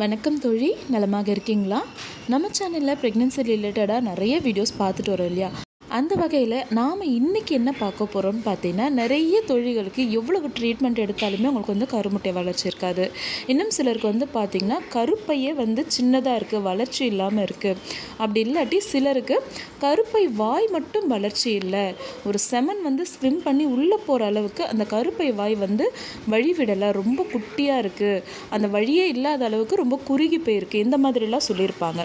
வணக்கம் தோழி. நலமாக இருக்கீங்களா? நம்ம சேனலில் ப்ரெக்னென்சி ரிலேட்டடாக நிறைய வீடியோஸ் பார்த்துட்டு வரோம் இல்லையா? அந்த வகையில் நாம் இன்றைக்கி என்ன பார்க்க போகிறோம்னு பார்த்தீங்கன்னா நிறைய தொழில்களுக்கு எவ்வளவு ட்ரீட்மெண்ட் எடுத்தாலுமே அவங்களுக்கு வந்து கருமுட்டை வளர்ச்சி இருக்காது. இன்னும் சிலருக்கு வந்து பார்த்திங்கன்னா கருப்பையே வந்து சின்னதாக இருக்குது வளர்ச்சி இல்லாமல் இருக்குது அப்படி இல்லாட்டி சிலருக்கு கருப்பை வாய் மட்டும் வளர்ச்சி இல்லை. ஒரு செமன் வந்து ஸ்விம் பண்ணி உள்ளே போகிற அளவுக்கு அந்த கருப்பை வாய் வந்து வழிவிடலை. ரொம்ப குட்டியாக இருக்குது அந்த வழியே இல்லாத அளவுக்கு ரொம்ப குறுகி போயிருக்கு. இந்த மாதிரிலாம் சொல்லியிருப்பாங்க.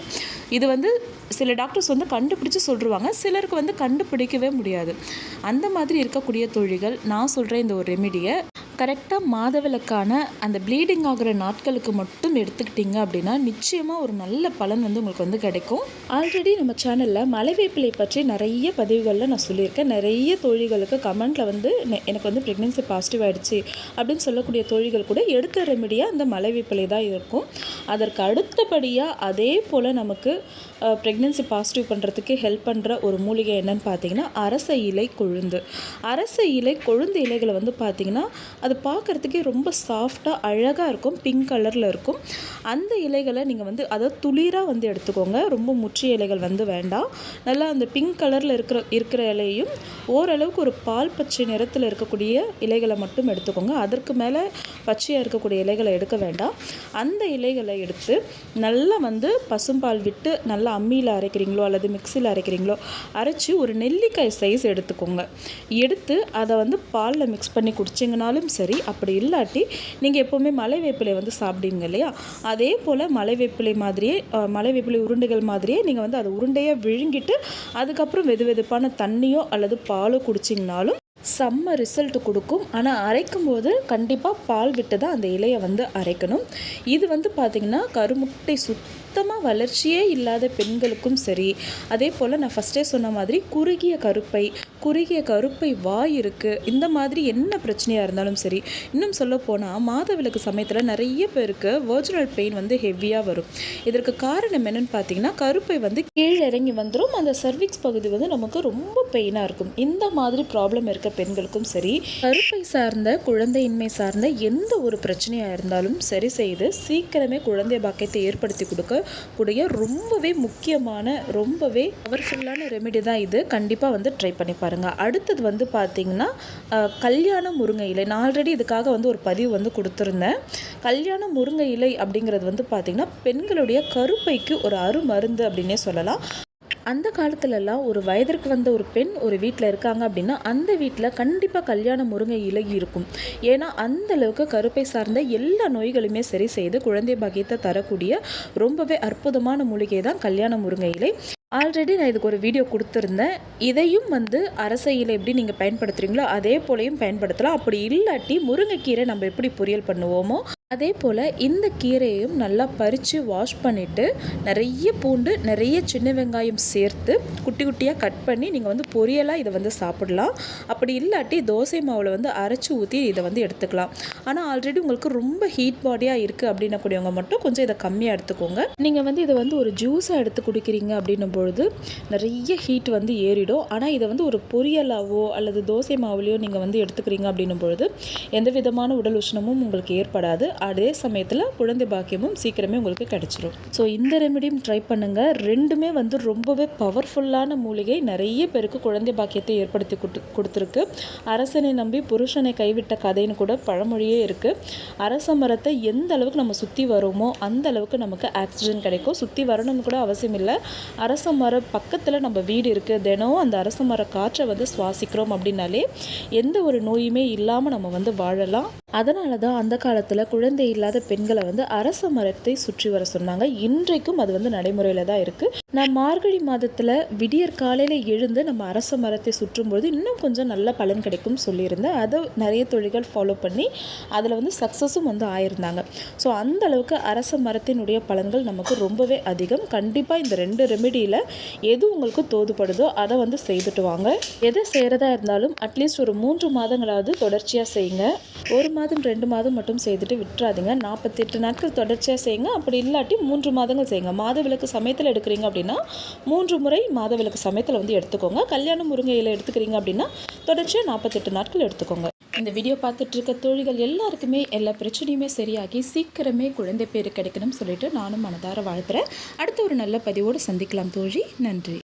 இது வந்து சில டாக்டர்ஸ் வந்து கண்டுபிடிச்சு சொல்லிடுவாங்க சிலருக்கு வந்து கண்டுபிடிக்கவே முடியாது. அந்த மாதிரி இருக்கக்கூடிய தொழில்கள் நான் சொல்கிற இந்த ஒரு ரெமிடியை கரெக்டாக மாதவிலக்கான அந்த ப்ளீடிங் ஆகிற நாட்களுக்கு மட்டும் எடுத்துக்கிட்டிங்க அப்படின்னா நிச்சயமாக ஒரு நல்ல பலன் வந்து உங்களுக்கு வந்து கிடைக்கும். ஆல்ரெடி நம்ம சேனலில் மலைவேப்பிலை பற்றி நிறைய பதிவுகளில் நான் சொல்லியிருக்கேன். நிறைய தோழிகளுக்கு கமெண்ட்டில் வந்து எனக்கு வந்து ப்ரெக்னென்சி பாசிட்டிவ் ஆகிடுச்சு அப்படின்னு சொல்லக்கூடிய தோழிகள் கூட எடுத்த ரெமிடியாக அந்த மலைவேப்பிலை தான் இருக்கும். அதற்கு அடுத்தபடியாக அதே போல் நமக்கு ப்ரெக்னென்சி பாசிட்டிவ் பண்ணுறதுக்கு ஹெல்ப் பண்ணுற ஒரு மூலிகை என்னன்னு பார்த்தீங்கன்னா அரச இலை கொழுந்து. அரச இலை கொழுந்து இலைகளை வந்து பார்த்திங்கன்னா அது பார்க்குறதுக்கே ரொம்ப சாஃப்டாக அழகாக இருக்கும். பிங்க் கலரில் இருக்கும். அந்த இலைகளை நீங்கள் வந்து அதாவது துளிராக வந்து எடுத்துக்கோங்க. ரொம்ப முற்றிய இலைகள் வந்து வேண்டாம். நல்லா அந்த பிங்க் கலரில் இருக்கிற இருக்கிற இலையும் ஓரளவுக்கு ஒரு பால் பச்சை நிறத்தில் இருக்கக்கூடிய இலைகளை மட்டும் எடுத்துக்கோங்க. அதற்கு மேலே பச்சையாக இருக்கக்கூடிய இலைகளை எடுக்க வேண்டாம். அந்த இலைகளை எடுத்து நல்லா வந்து பசும்பால் விட்டு நல்லா அம்மியில் அரைக்கிறீங்களோ அல்லது மிக்சியில் அரைக்கிறீங்களோ அரைச்சி ஒரு நெல்லிக்காய் சைஸ் எடுத்துக்கோங்க. எடுத்து அதை வந்து பாலில் மிக்ஸ் பண்ணி குடிச்சிங்கனாலும் சரி அப்படி இல்லாட்டி நீங்கள் எப்போவுமே மலை வேப்பிலை வந்து சாப்பிடுவீங்க இல்லையா? அதே போல் மலை வேப்பிலை மாதிரியே மலை வேப்பிலை உருண்டைகள் மாதிரியே நீங்கள் வந்து அதை உருண்டையாக விழுங்கிட்டு அதுக்கப்புறம் வெது வெதுப்பான தண்ணியோ அல்லது பாலோ குடிச்சிங்கனாலும் செம்ம ரிசல்ட் கொடுக்கும். ஆனால் அரைக்கும் போது கண்டிப்பாக பால் விட்டு தான் அந்த இலையை வந்து அரைக்கணும். இது வந்து பார்த்திங்கன்னா கருமுட்டை சுத்தமாக வளர்ச்சியே இல்லாத பெண்களுக்கும் சரி அதே போல் நான் ஃபஸ்ட்டே சொன்ன மாதிரி குறுகிய கருப்பை குறுகிய கருப்பை வாய் இருக்குது இந்த மாதிரி என்ன பிரச்சனையாக இருந்தாலும் சரி இன்னும் சொல்ல போனால் மாதவிலக்கு சமயத்தில் நிறைய பேருக்கு வர்ஜினல் பெயின் வந்து ஹெவியாக வரும். இதற்கு காரணம் என்னென்னு பார்த்தீங்கன்னா கருப்பை வந்து கீழே இறங்கி வந்துடும் அந்த சர்விக்ஸ் பகுதி வந்து நமக்கு ரொம்ப பெயினாக இருக்கும். இந்த மாதிரி ப்ராப்ளம் இருக்க பெண்களுக்கும் சரி கருப்பை சார்ந்த குழந்தையின்மை சார்ந்த எந்த ஒரு பிரச்சனையாக இருந்தாலும் சரி செய்து சீக்கிரமே குழந்தை பாக்கியத்தை ஏற்படுத்தி கொடுக்க உடைய ரொம்பவே முக்கியமான ரொம்பவே பவர்ஃபுல்லான ரெமெடி தான் இது. கண்டிப்பாக வந்து ட்ரை பண்ணி பாருங்கள் அடுத்தது வந்து பார்த்தீங்கன்னா கல்யாண முருங்கை இலை. நான் ஆல்ரெடி இதுக்காக வந்து ஒரு பதிவு வந்து கொடுத்துருந்தேன். கல்யாண முருங்கை இலை அப்படிங்கிறது வந்து பார்த்திங்கன்னா பெண்களுடைய கருப்பைக்கு ஒரு அருமருந்து அப்படின்னே சொல்லலாம். அந்த காலத்துலலாம் ஒரு வயதிற்கு வந்த ஒரு பெண் ஒரு வீட்டில் இருக்காங்க அப்படின்னா அந்த வீட்டில் கண்டிப்பாக கல்யாண முருங்கை இலை இருக்கும். ஏன்னா அந்த அளவுக்கு கருப்பை சார்ந்த எல்லா நோய்களுமே சரி செய்து குழந்தை பாக்கியத்தை தரக்கூடிய ரொம்பவே அற்புதமான மூலிகை தான் கல்யாண முருங்கை இலை. ஆல்ரெடி நான் இதுக்கு ஒரு வீடியோ கொடுத்துருந்தேன். இதையும் வந்து அரசையில் இலை எப்படி நீங்கள் பயன்படுத்துகிறீங்களோ அதே போலையும் பயன்படுத்தலாம். அப்படி இல்லாட்டி முருங்கைக்கீரை நம்ம எப்படி பொரியல் பண்ணுவோமோ அதே போல் இந்த கீரையையும் நல்லா பறித்து வாஷ் பண்ணிவிட்டு நிறைய பூண்டு நிறைய சின்ன வெங்காயம் சேர்த்து குட்டி குட்டியாக கட் பண்ணி நீங்கள் வந்து பொரியலாக இதை வந்து சாப்பிடலாம். அப்படி இல்லாட்டி தோசை மாவில் வந்து அரைச்சி ஊற்றி இதை வந்து எடுத்துக்கலாம். ஆனால் ஆல்ரெடி உங்களுக்கு ரொம்ப ஹீட் பாடியாக இருக்குது அப்படின்னக்கூடியவங்க மட்டும் கொஞ்சம் இதை கம்மியாக எடுத்துக்கோங்க. நீங்கள் வந்து இதை வந்து ஒரு ஜூஸாக எடுத்து குடிக்கிறீங்க அப்படின்னும் பொழுது நிறைய ஹீட் வந்து ஏறிடும். ஆனால் இதை வந்து ஒரு பொரியலாவோ அல்லது தோசை மாவுலையோ நீங்கள் வந்து எடுத்துக்கிறீங்க அப்படின்னும் பொழுது எந்த விதமான உடல் உஷ்ணமும் உங்களுக்கு ஏற்படாது. அதே சமயத்தில் குழந்தை பாக்கியமும் சீக்கிரமே உங்களுக்கு கிடச்சிரும். ஸோ இந்த ரெமெடியும் ட்ரை பண்ணுங்கள் ரெண்டுமே வந்து ரொம்பவே பவர்ஃபுல்லான மூலிகை. நிறைய பேருக்கு குழந்தை பாக்கியத்தை ஏற்படுத்தி கொடுத்து கொடுத்துருக்கு. அரசனை நம்பி புருஷனை கைவிட்ட கதைன்னு கூட பழமொழியே இருக்குது அரச மரத்தை எந்த அளவுக்கு நம்ம சுற்றி வரோமோ அந்த அளவுக்கு நமக்கு ஆக்சிஜன் கிடைக்கும். சுற்றி வரணும்னு கூட அவசியம் இல்லை. அரச மரம் பக்கத்தில் நம்ம வீடு இருக்குது தினம் அந்த அரச மர காற்றை வந்து சுவாசிக்கிறோம் அப்படின்னாலே எந்த ஒரு நோயுமே இல்லாமல் நம்ம வந்து வாழலாம். அதனால தான் அந்த காலத்தில் குழந்தை இல்லாத பெண்களை வந்து அரச மரத்தை சுற்றி வர சொன்னாங்க. இன்றைக்கும் அது வந்து நடைமுறையில் தான் இருக்குது நான் மார்கழி மாதத்தில் விடியற் காலையில் எழுந்து நம்ம அரச மரத்தை சுற்றும்பொழுது இன்னும் கொஞ்சம் நல்ல பலன் கிடைக்கும் சொல்லியிருந்தேன். அதை நிறைய தொழில்கள் ஃபாலோ பண்ணி அதில் வந்து சக்ஸஸும் வந்து ஆயிருந்தாங்க. ஸோ அந்த அளவுக்கு அரச மரத்தினுடைய பலன்கள் நமக்கு ரொம்பவே அதிகம். கண்டிப்பாக இந்த ரெண்டு ரெமெடியில் எது உங்களுக்கு தோதுபடுதோ அதை வந்து செய்துட்டு வாங்க. எதை செய்கிறதா இருந்தாலும் அட்லீஸ்ட் ஒரு மூன்று மாதங்களாவது தொடர்ச்சியாக செய்யுங்க. ஒரு மாதம் ரெண்டு மாதம் மட்டும் செய்துட்டு விட்டுறாதீங்க. நாற்பத்தெட்டு நாட்கள் தொடர்ச்சியாக செய்யுங்க. அப்படி இல்லாட்டி மூன்று மாதங்கள் செய்யுங்க. மாதவிலக்கு சமயத்தில் எடுக்கிறீங்க அப்படின்னா மூன்று முறை மாதவிலக்கு சமயத்தில் வந்து எடுத்துக்கோங்க. கல்யாண முருங்கையில் எடுத்துக்கிறீங்க அப்படின்னா தொடர்ச்சியாக நாற்பத்தெட்டு நாட்கள் எடுத்துக்கோங்க. இந்த வீடியோ பார்த்துட்டு இருக்க தோழிகள் எல்லாருக்குமே எல்லா பிரச்சனையுமே சரியாகி சீக்கிரமே குழந்தை பேர் கிடைக்கணும்னு சொல்லிட்டு நானும் மனதார வாழ்த்துறேன். அடுத்த ஒரு நல்ல பதிவோடு சந்திக்கலாம் தோழி. நன்றி.